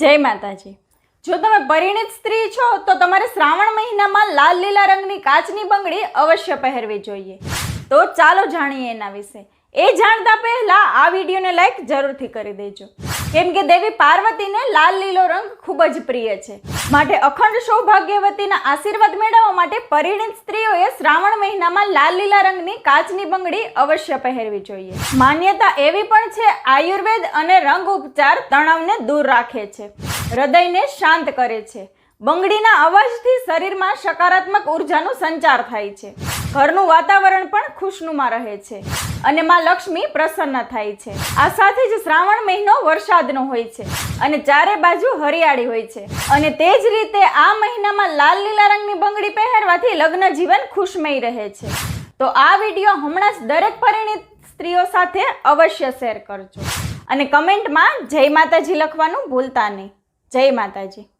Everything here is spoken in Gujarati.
જય માતાજી. જો તમે પરિણીત સ્ત્રી છો, તો તમારે શ્રાવણ મહિનામાં લાલ લીલા રંગની કાચની બંગડી અવશ્ય પહેરવી જોઈએ. તો ચાલો જાણીએ એના વિશે. એ જાણતા પહેલા આ વિડીયોને લાઈક જરૂરથી કરી દેજો. કેમ કે દેવી પાર્વતીને લાલ લીલો રંગ ખૂબ જ પ્રિય છે. માટે અખંડ સૌભાગ્યવતીના આશીર્વાદ મેળવવા માટે પરિણીત સ્ત્રીઓએ શ્રાવણ મહિનામાં લાલ લીલા રંગની કાચની બંગડી અવશ્ય પહેરવી જોઈએ. માન્યતા એવી પણ છે, આયુર્વેદ અને રંગ ઉપચાર તણાવને દૂર રાખે છે. હૃદયને શાંત કરે છે. બંગડીના અવાજથી શરીરમાં સકારાત્મક ઉર્જાનો સંચાર થાય છે. ઘરનું વાતાવરણ પણ ખુશનુમા રહે છે અને માં લક્ષ્મી પ્રસન્ન થાય છે. આ સાથે જ શ્રાવણ મહિનો વરસાદનો હોય છે અને ચારે બાજુ હરિયાળી હોય છે. અને તે જ રીતે આ મહિનામાં લાલ લીલા રંગની બંગડી પહેરવાથી લગ્ન જીવન ખુશમય રહે છે. તો આ વીડિયો હમણાં જ દરેક પરિણીત સ્ત્રીઓ સાથે અવશ્ય શેર કરજો. અને કમેન્ટમાં જય માતાજી લખવાનું ભૂલતા નહીં. જય માતાજી.